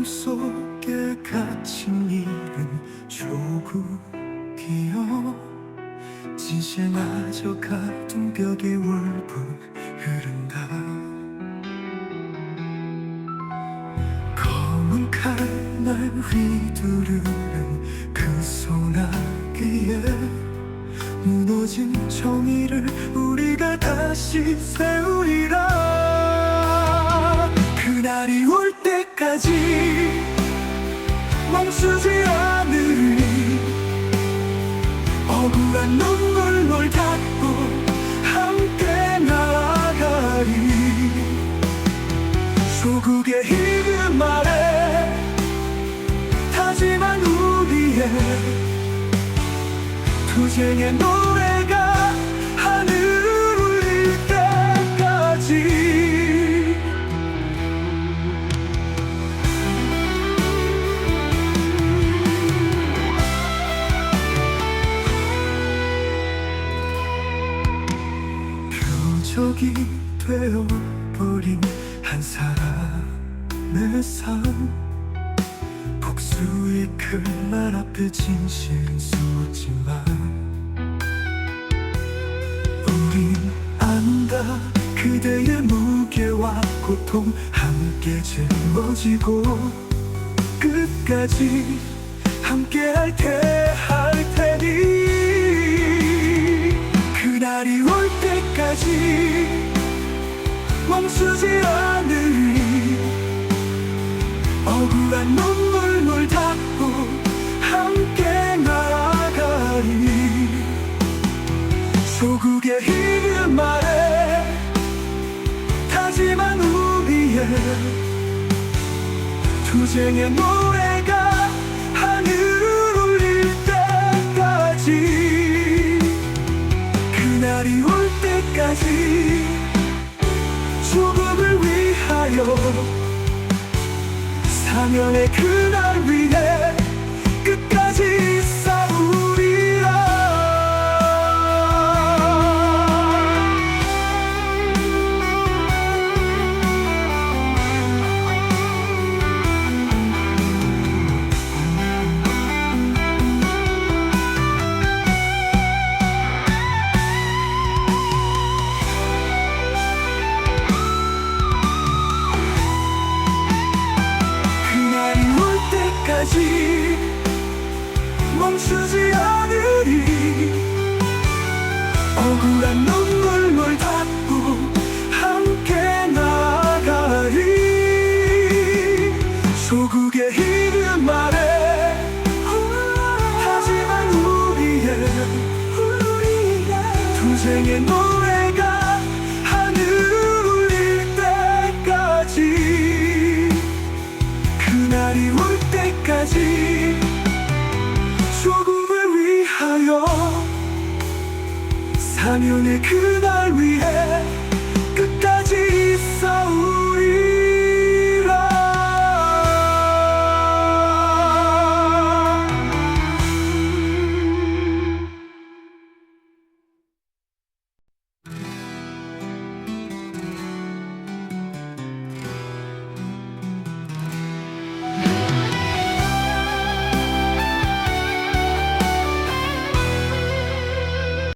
마음속에 갇힌 이름 조국이여 진실마저 가둔 벽에 울분 흐른다. 검은 칼날 휘두르는 그 소나기에 무너진 정의를 우리가 다시 세우리라 투쟁의 노래가 하늘을 울릴 때까지. 표적이 되어버린 한 사람의 삶. 복수의 그말 앞에 진실은 숨었지만 우린 안다 그대의 무게와 고통 함께 짊어지고 끝까지 함께 할 테, 할 테니. 그날이 올 때까지 멈추지 않으리. 억울한 눈물을 닦고 함께 나아가리. 조국의 이 투쟁의 노래가 하늘을 울릴 때까지 그날이 올 때까지 조국을 위하여 사명의 그날 위 때까지 멈추지 않으리. 억울한 눈물을 닦고 함께 나아가리. 조국의 이름 아래 하지만 우리의 투쟁의 노 강연의 그날 위해